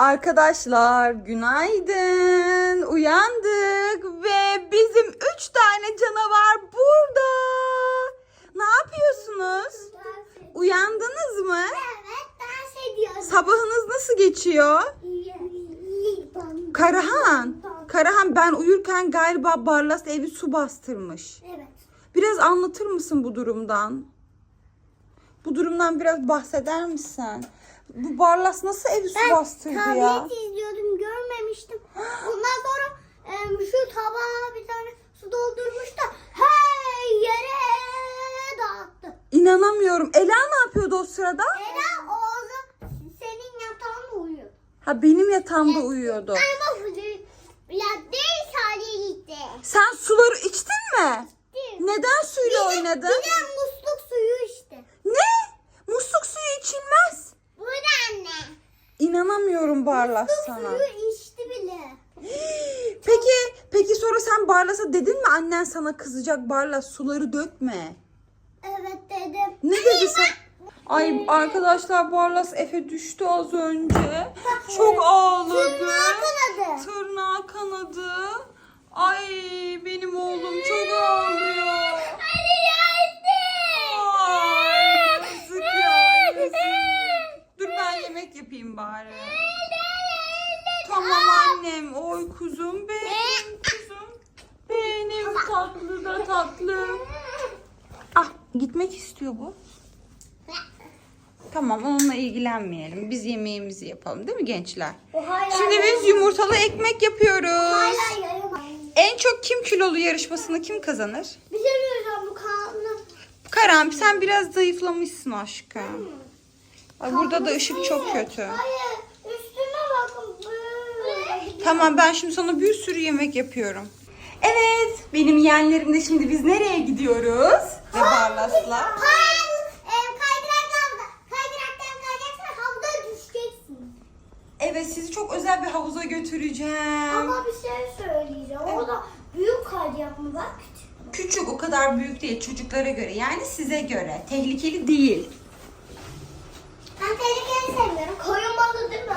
Arkadaşlar günaydın. Uyandık ve bizim üç tane canavar burada. Ne yapıyorsunuz? Uyandınız mı? Evet dans ediyoruz. Sabahınız nasıl geçiyor? Karahan. Karahan ben uyurken galiba Barlas evi su bastırmış. Evet. Biraz anlatır mısın bu durumdan? Bu durumdan biraz bahseder misin? Bu Barlas nasıl evi su bastırdı ya? tablet izliyordum görmemiştim. Ondan sonra em, şu tabağa bir tane su doldurmuş da her yere dağıttı. İnanamıyorum. Ela ne yapıyordu o sırada? Ela oğlum senin yatağında uyuyor. Ha benim yatağımda uyuyordu. Ama bu biraz değil sadece gitti. Sen suları içtin mi? Neden suyla oynadın? Bir de musluk suyu işte. Ne? Musluk suyu içilmez. Bu da anne. İnanamıyorum Barlas sana. Suyu içti bile. Peki, peki sonra sen Barlas'a dedin mi annen sana kızacak Barlas suları dökme. Evet dedim. Ne dedi sen? Ay arkadaşlar Barlas Efe düştü az önce. Çok ağladı. Tırnağı kanadı. Tırnağı kanadı. Ay benim oğlum çok ağlıyor. Hadi geldi. Ay yazık ya yazık. Dur ben yemek yapayım bari. Tamam annem. Oy kuzum benim kuzum. Benim tatlı da tatlım. Ah gitmek istiyor bu. Tamam onunla ilgilenmeyelim. Biz yemeğimizi yapalım değil mi gençler? Şimdi biz yumurtalı ekmek yapıyoruz. En çok kim kilolu yarışmasını kim kazanır? Söyleyeceğim bu kanlı. Karan sen biraz zayıflamışsın aşkım. Ay, burada da ışık çok kötü. Hayır üstüme bakın. Tamam ben şimdi sana bir sürü yemek yapıyorum. Evet benim yeğenlerim de şimdi biz nereye gidiyoruz? Ve Barlas'la. Hayır. E, kaydırak aldı. Kaydıraktan kayacaksın havada düşeceksin. Evet sizi çok özel bir havuza götüreceğim. Ama bir şey söyleyeceğim. Orada büyük kaydırak mı küçük? Küçük o kadar büyük değil çocuklara göre yani size göre. Tehlikeli değil. Ben tehlikeli sevmiyorum. Koyun balığı değil mi?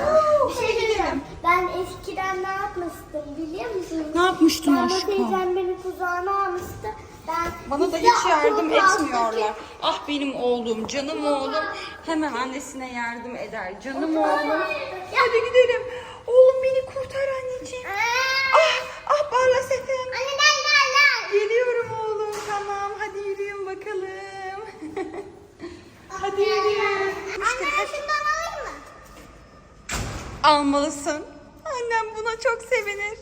bir şey söyleyeceğim. Ben eskiden ne yapmıştım biliyor musunuz? Ne yapmıştın Baba aşkım? teyzem beni kucağına almıştı. Ben Bana da hiç yardım etmiyorlar. Ah benim oğlum, canım oğlum. Hemen annesine yardım eder. Canım oğlum. Hadi gidelim. Oğlum beni kurtar anneciğim. Ah, ah Barlas efendim. Anne gel gel gel. Geliyorum oğlum. Tamam hadi yürüyün bakalım. hadi yürüyün. Anne ben şundan alayım mı? Almalısın. Annem buna çok sevinir.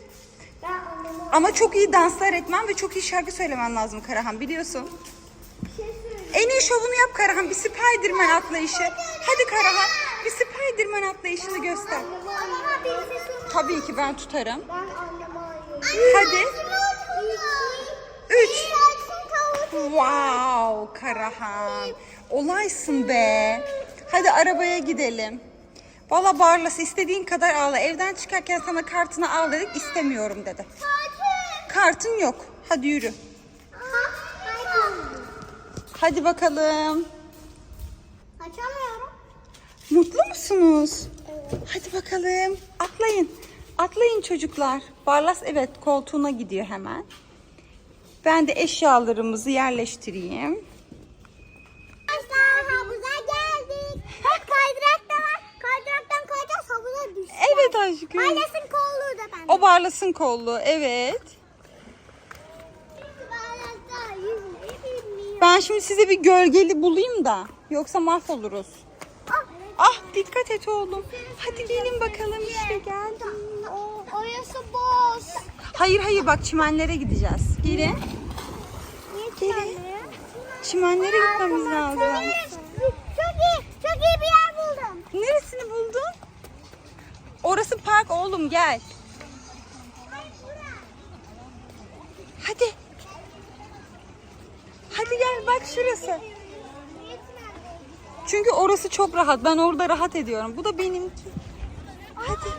Ama çok iyi danslar etmen ve çok iyi şarkı söylemen lazım Karahan biliyorsun. En iyi şovunu yap Karahan. Bir Spiderman atlayışı. Hadi Karahan. Bir Spiderman atlayışını göster. Tabii ki ben tutarım. Hadi. Üç. Wow Karahan. Olaysın be. Hadi arabaya gidelim. Valla Barlas istediğin kadar ağla. Evden çıkarken sana kartını al dedik istemiyorum dedi. Kartın yok. Hadi yürü. Hadi bakalım. Açamıyorum. Mutlu musunuz? Hadi bakalım. Atlayın. Atlayın çocuklar. Barlas evet koltuğuna gidiyor hemen. Ben de eşyalarımızı yerleştireyim. Arkadaşlar havuza geldik. Kaydırak da var. Kaydıraktan kayacağız havuza düşeceğiz. Evet aşkım. Ailesinin kolluğu da bende. O Barlas'ın kollu. Evet. Barlas'ta yüzmeyi bilmiyor. Ben şimdi size bir gölgeli bulayım da. Yoksa mahvoluruz. Ah, Ah dikkat et oğlum. Hadi gelin bakalım işte geldim. orası boş. Hayır hayır bak çimenlere gideceğiz. Gelin. Gelin. Çimenlere gitmemiz lazım. Çok iyi. Çok iyi bir yer buldum. Neresini buldun? Orası park oğlum gel. Hadi. Hadi gel bak şurası. Çünkü orası çok rahat. Ben orada rahat ediyorum. Bu da benimki. Hadi.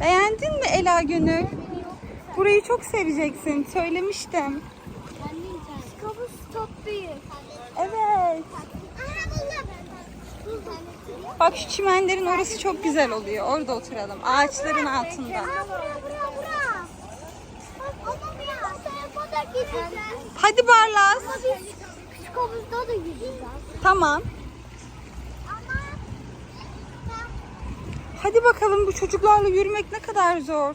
Beğendin mi Ela Gönül? Burayı çok seveceksin. Söylemiştim. Havuz çok büyük. Evet. Aha buldum. Buldum. Bak şu çimenlerin orası çok güzel oluyor. Orada oturalım. Ağaçların altında. Hadi Barlas. Ama biz küçük havuzda da yüzeceğiz. Tamam. Ama Hadi bakalım bu çocuklarla yürümek ne kadar zor.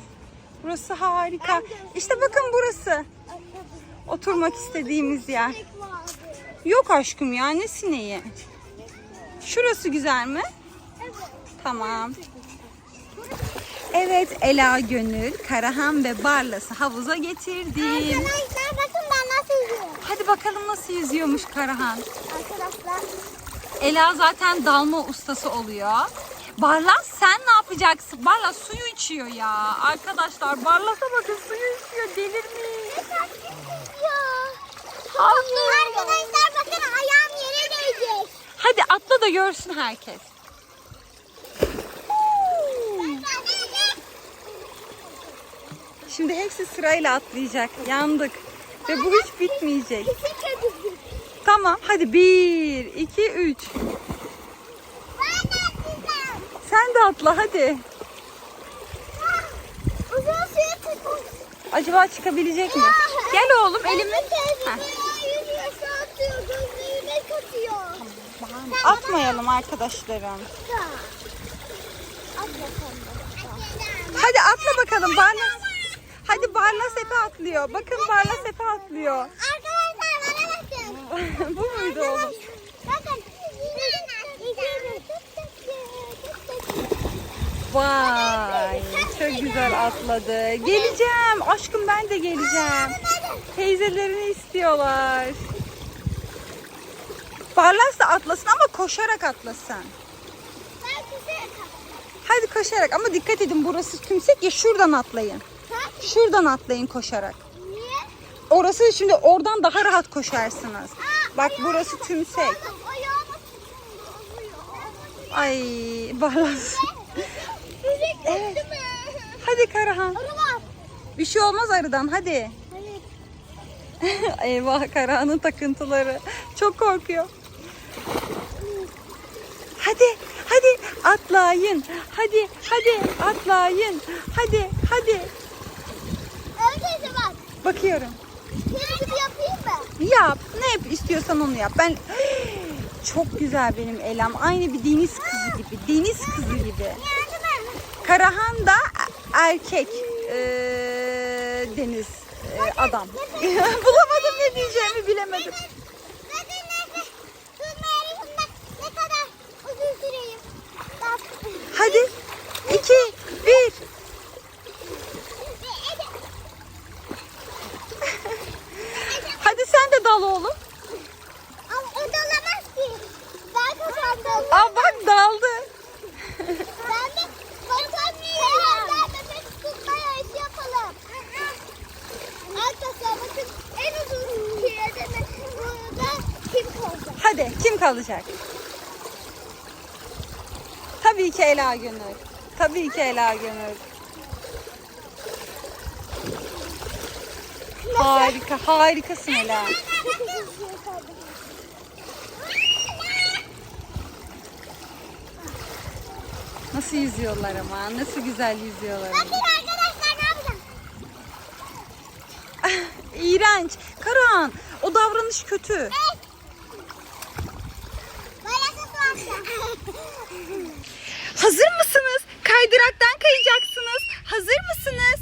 Burası harika. İşte bakın burası. Oturmak istediğimiz yer. Yok aşkım ya ne sineği. Şurası güzel mi? Evet. Tamam. Evet Ela Gönül, Karahan ve Barlas'ı havuza getirdim. Arkadaşlar bakın ben nasıl yüzüyorum. Hadi bakalım nasıl yüzüyormuş Karahan. Arkadaşlar. Ela zaten dalma ustası oluyor. Barlas sen ne yapacaksın? Barlas suyu içiyor ya. Arkadaşlar Barlas'a bakın suyu içiyor. Delirmiş. Hayır. Arkadaşlar bakın ayağım yere değecek. Hadi atla da görsün herkes. Şimdi hepsi sırayla atlayacak. Yandık. Ve bu hiç bitmeyecek. Tamam hadi bir, iki, üç. Sen de atla hadi. Acaba çıkabilecek mi? Gel oğlum elimi. Heh. Yüzüyor şu atıyor. Gözlerine katıyor. Atmayalım arkadaşlarım. Hadi atla bakalım Barlas. Hadi Barlas Efe atlıyor. Bakın Barlas Efe atlıyor. Arkadaşlar bana bakın. Bu muydu oğlum? Bakın. Vay çok güzel atladı. Geleceğim. Aşkım ben de geleceğim. Teyzelerini istiyorlar. Barlas da atlasın ama koşarak atlasın. Hadi koşarak ama dikkat edin burası tümsek ya şuradan atlayın. Şuradan atlayın koşarak. Niye? Orası şimdi oradan daha rahat koşarsınız. Bak burası tümsek. Ay Barlas. Evet. Hadi Karahan. Bir şey olmaz arıdan hadi. Eyvah Karahan'ın takıntıları. Çok korkuyor. Hadi, hadi atlayın. Hadi, hadi atlayın. Hadi, hadi. Öyleyse bak. Bakıyorum. Kendisi yapayım mı? Yap. Ne yap istiyorsan onu yap. Ben çok güzel benim Elam. Aynı bir deniz kızı gibi. Deniz kızı gibi. Karahan da erkek eee, deniz eee, adam. Bulamadım ne diyeceğimi bilemedim. Bakın nefes tutma yarışında ne kadar uzun süreyim. Bak. Hadi. iki, bir. Hadi sen de dal oğlum. Ama o dalamaz ki. Ben kazandım. Aa bak daldı. Ben de kazanmıyorum. Ben nefes tutma yarışı yapalım. Arkadaşlar bakın en uzun mi? Burada kim kalacak? Hadi kim kalacak? Tabii ki Ela Gönül. Tabii ki Ela Gönül. Harika, harikasın Ela. Nasıl yüzüyorlar ama, nasıl güzel yüzüyorlar. Bakın arkadaşlar ne yapacağım? İğrenç. Karan, o davranış kötü. Böyle su atacağım. Hazır mısınız? Kaydıraktan kayacaksınız. Hazır mısınız?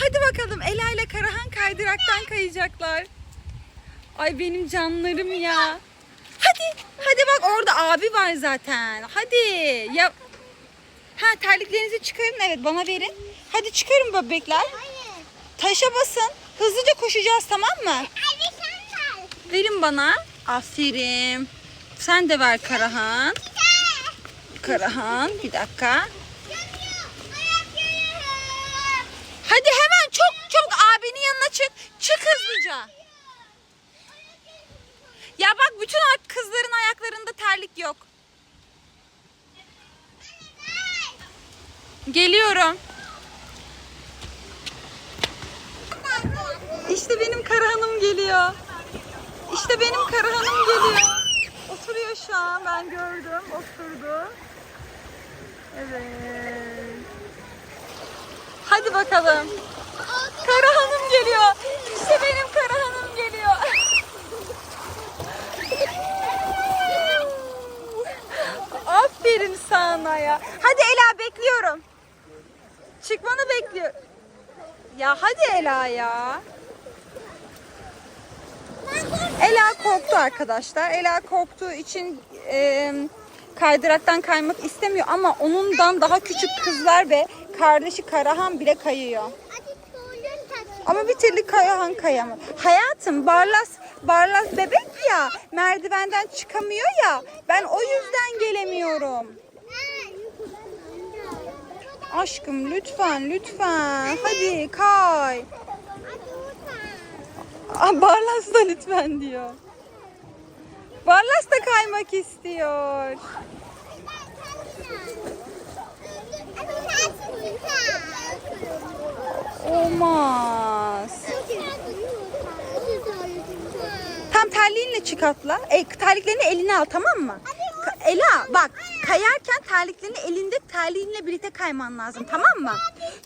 Hadi bakalım Ela ile Karahan kaydıraktan kayacaklar. Ay benim canlarım ya. Hadi, hadi bak orada abi var zaten. Hadi. Ya Ha terliklerinizi çıkarın evet bana verin. Hadi çıkarın bebekler. Hayır. Taşa basın. Hızlıca koşacağız tamam mı? Verin bana. Aferin. Sen de ver Karahan. Karahan bir dakika. Hadi hemen çok çabuk abinin yanına çık. Çık hızlıca. Ya bak bütün ar- kızların ayaklarında terlik yok. Geliyorum. İşte benim Karahan'ım geliyor. İşte benim Karahan'ım geliyor. Oturuyor şu an ben gördüm. Oturdu. Evet. Hadi bakalım. Kara Hanım geliyor. İşte benim Kara Hanım geliyor. Aferin sana ya. Hadi Ela bekliyorum. Çıkmanı bekliyor. Ya hadi Ela ya. Ela korktu arkadaşlar. Ela korktuğu için e, kaydıraktan kaymak istemiyor ama onundan daha küçük kızlar ve kardeşi Karahan bile kayıyor. Ama bir türlü Karahan kayamaz. Hayatım Barlas Barlas bebek ya merdivenden çıkamıyor ya ben o yüzden gelemiyorum. Aşkım lütfen lütfen hadi kay. Barlas da lütfen diyor. Barlas da kaymak istiyor. Olmaz. Tam terliğinle çık atla. E, terliklerini eline al tamam mı? Ka- Ela bak kayarken terliklerini elinde terliğinle birlikte kayman lazım tamam mı?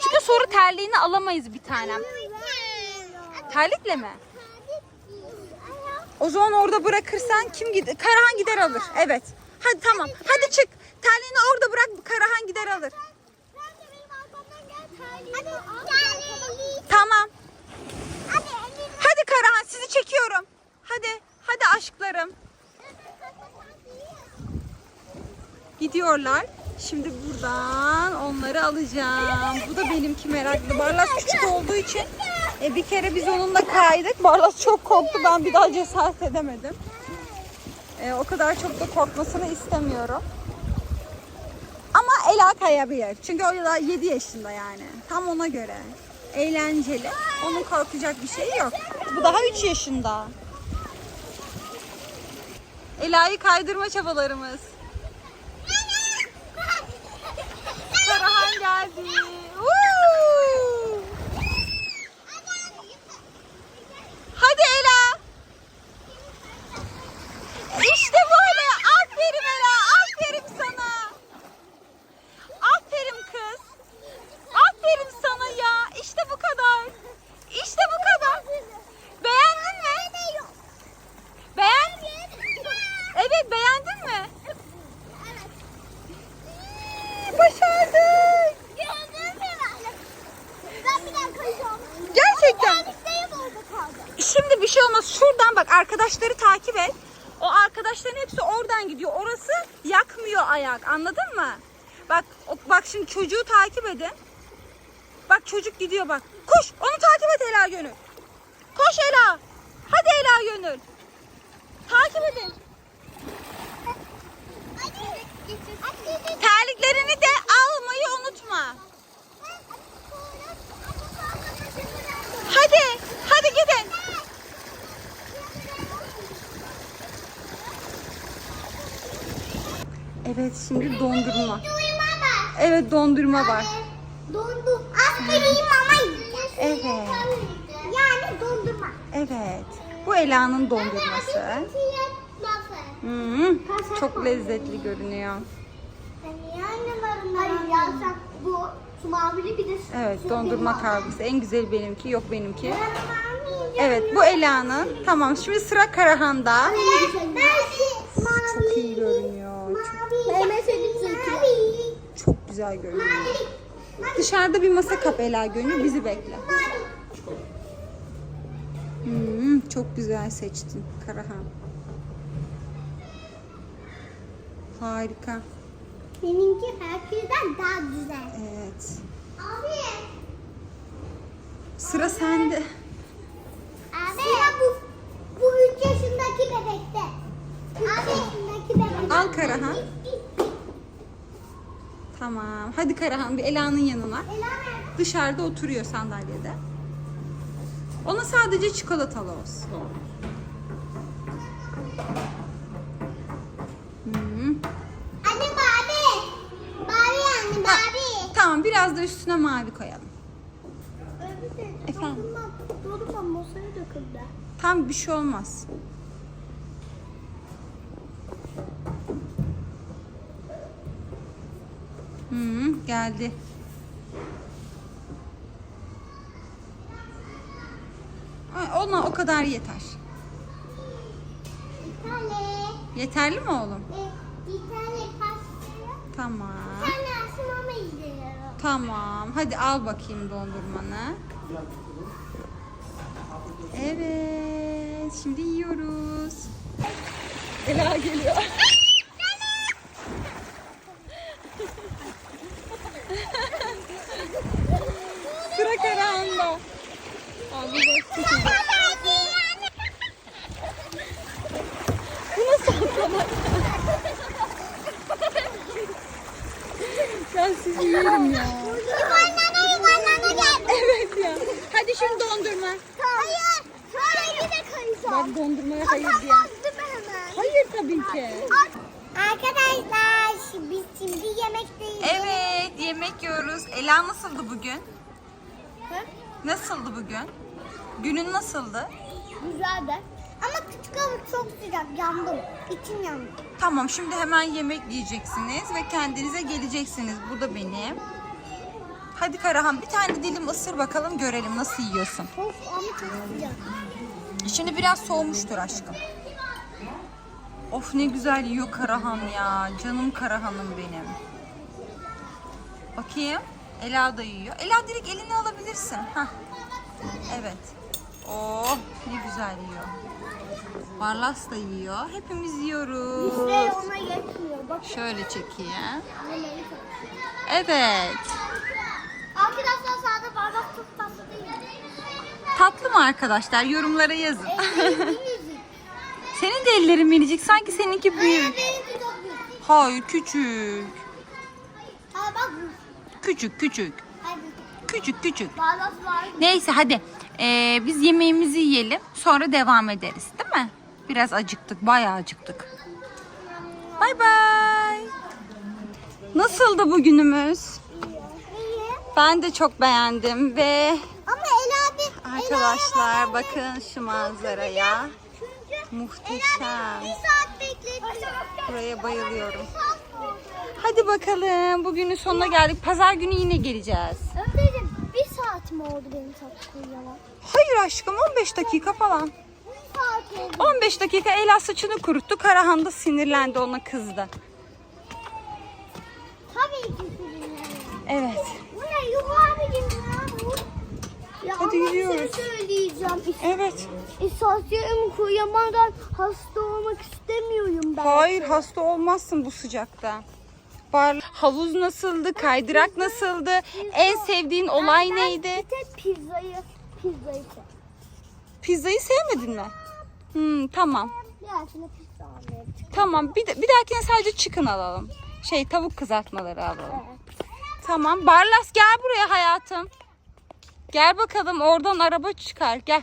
Çünkü sonra terliğini alamayız bir tanem. Terlikle mi? O zaman orada bırakırsan kim gider? Karahan gider alır. Evet. Hadi tamam. Hadi çık. Terliğini orada bırak. Karahan gider alır. Tamam. Hadi Karahan sizi çekiyorum. Hadi. Hadi aşklarım. Gidiyorlar. Şimdi buradan onları alacağım. Bu da benimki meraklı. Barlas küçük olduğu için e, bir kere biz onunla kaydık. Barlas çok korktu. Ben bir daha cesaret edemedim. E, o kadar çok da korkmasını istemiyorum. Ama Ela kayabilir. Çünkü o da 7 yaşında yani. Tam ona göre. Eğlenceli. Onun korkacak bir şeyi yok. Bu daha 3 yaşında. Ela'yı kaydırma çabalarımız. Karahan geldi. Woo! Hadi Ela. İşte böyle. Aferin Ela. Aferin sana. Aferin kız. Aferin sana ya. İşte bu kadar. İşte bu kadar. Beğendin mi? Beğen? Evet beğendin mi? Başardık. Gerçekten. Şimdi bir şey olmaz. Şuradan bak arkadaşları takip et. O arkadaşların hepsi oradan gidiyor. Orası yakmıyor ayak. Anladın mı? Bak bak şimdi çocuğu takip edin. Bak çocuk gidiyor bak. Koş onu takip et Ela Gönül. Koş Ela. Hadi Ela Gönül. Takip edin. Terliklerini de almayı unutma. Hadi. Hadi gidin. Evet şimdi dondurma. Evet dondurma var. Dondu. Aferin mama. Evet. Yani dondurma. Evet. Bu Ela'nın dondurması. Hmm, çok lezzetli görünüyor. Su- Evet dondurma kargısı. En güzel benimki yok benimki. Evet bu Ela'nın. Tamam şimdi sıra Karahan'da. Çok iyi görünüyor. Çok, Mavi. Ben senin Mavi. çok güzel görünüyor. Dışarıda bir masa kap Ela Gönül bizi bekle. Hmm, çok güzel seçtin Karahan. Harika. Seninki herkesten daha güzel. Evet. Abi. Sıra sende. Abi. Sıra bu, bu 3 yaşındaki bebekte. 3 yaşındaki bebek. Al Karahan. Tamam. Hadi Karahan bir Ela'nın yanına. Ela nerede? Dışarıda oturuyor sandalyede. Ona sadece çikolatalı olsun. Hmm. Anne Barbie. Barbie anne Barbie. Tamam biraz da üstüne mavi koyalım. Efendim? Dondurma, dondurma masaya döküldü. Tam bir şey olmaz. Hı, geldi. Ona o kadar yeter. Tane. Yeterli mi oğlum? e, Bir tane pasta. Tamam. Bir tane asmama izliyorum. Tamam. Hadi al bakayım dondurmanı. Evet. Şimdi yiyoruz. Ela geliyor. Sıra Karahan'da. Abi bak çok güzel. Bu nasıl atlama? Ben sizi yerim ya. Yuvarlana yuvarlana gel. Evet ya. Hadi şimdi dondurma. Hayır. Hayır yine kayacağım. Bak dondurmaya hayır diye. Kapanmaz değil mi hemen? Hayır tabii ki. Arkadaşlar biz şimdi yemekteyiz. Evet yemek Ela nasıldı bugün? Hı? Nasıldı bugün? Günün nasıldı? Güzeldi. Ama küçük havuz çok sıcak. Yandım. İçim yandı. Tamam şimdi hemen yemek yiyeceksiniz ve kendinize geleceksiniz. Bu da benim. Hadi Karahan bir tane dilim ısır bakalım görelim nasıl yiyorsun. Of ama çok sıcak. Şimdi biraz soğumuştur aşkım. Of ne güzel yiyor Karahan ya. Canım Karahan'ım benim. Bakayım. Ela da yiyor. Ela direkt elini alabilirsin. Hah. Evet. Oh ne güzel yiyor. Barlas da yiyor. Hepimiz yiyoruz. İşte ona yetmiyor. Bak. Şöyle çekeyim. Evet. Arkadaşlar sağda bardak çok tatlı değil. Tatlı mı arkadaşlar? Yorumlara yazın. Senin de ellerin minicik. Sanki seninki büyük. Hayır küçük. Küçük küçük. Hadi. Küçük küçük. Neyse hadi Ee, biz yemeğimizi yiyelim sonra devam ederiz değil mi? Biraz acıktık bayağı acıktık. Bay bay. Nasıldı bugünümüz? İyi. Ben de çok beğendim ve Ama El abi. arkadaşlar bakın şu manzaraya. Muhteşem. bir saat bekletti. Buraya bayılıyorum. Hadi bakalım bugünün sonuna geldik. Pazar günü yine geleceğiz. Ömerciğim bir saat mi oldu benim tatlı uyuyamam? Hayır aşkım 15 dakika falan. Bir saat oldu. 15 dakika Ela saçını kuruttu. Karahan da sinirlendi ona kızdı. Tabii ki sizinle. Evet. Bu ne yuh abicim ya bu. Ya Hadi ama bir gidiyoruz. şey söyleyeceğim. Evet. İstasyonum kuyamadan hasta olmak istemiyorum ben. Hayır hasta olmazsın bu sıcakta. Bar havuz nasıldı? Kaydırak nasıldı? En sevdiğin olay neydi? Bir tek pizzayı, pizzayı sev. Pizzayı sevmedin mi? Hmm, tamam. Pizza. Tamam. Bir, de, bir dahakine sadece chicken alalım. Şey tavuk kızartmaları alalım. Tamam. Barlas gel buraya hayatım. Gel bakalım oradan araba çıkar. Gel.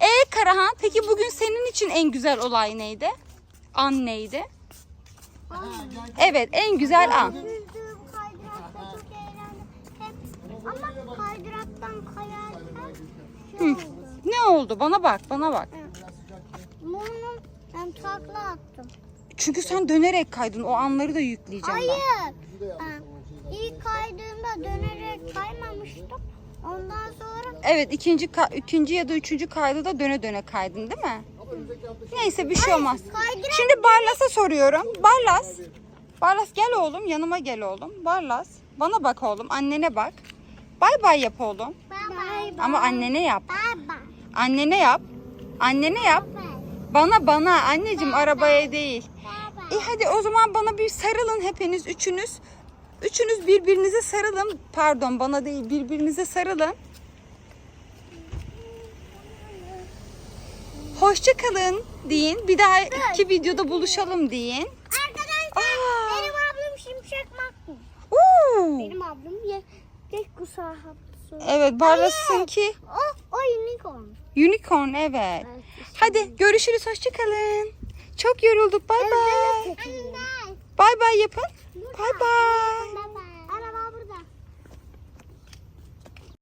Ee Karahan peki bugün senin için en güzel olay neydi? An neydi? Evet en güzel an. Ama kaydıraktan kayarken şey. Ne oldu? Bana bak, bana bak. Bunun ben takla attım. Çünkü sen dönerek kaydın. O anları da yükleyeceğim ben. Hayır. Ben ilk kaydığımda dönerek kaymamıştım. Ondan sonra Evet ikinci ikinci ya da üçüncü kaydı da döne döne kaydın değil mi? Neyse bir şey olmaz. Şimdi Barlas'a soruyorum. Barlas. Barlas gel oğlum yanıma gel oğlum. Barlas bana bak oğlum annene bak. Bay bay yap oğlum. Bye Ama annene yap. Bye bye. Annene yap. Annene yap. Bana bana anneciğim arabaya değil. İyi hadi o zaman bana bir sarılın hepiniz üçünüz. Üçünüz birbirinize sarılın. Pardon bana değil birbirinize sarılın. Hoşça kalın deyin. Bir daha iki videoda buluşalım deyin. Arkadaşlar Aa. benim ablam Şimşek Makbul. Oo. Benim ablam ye tek kusağı. Evet Barlas'ınki O, o unicorn. unicorn evet. Hadi görüşürüz hoşça kalın. Çok yorulduk bay bay. Bay bay yapın. Bay bay.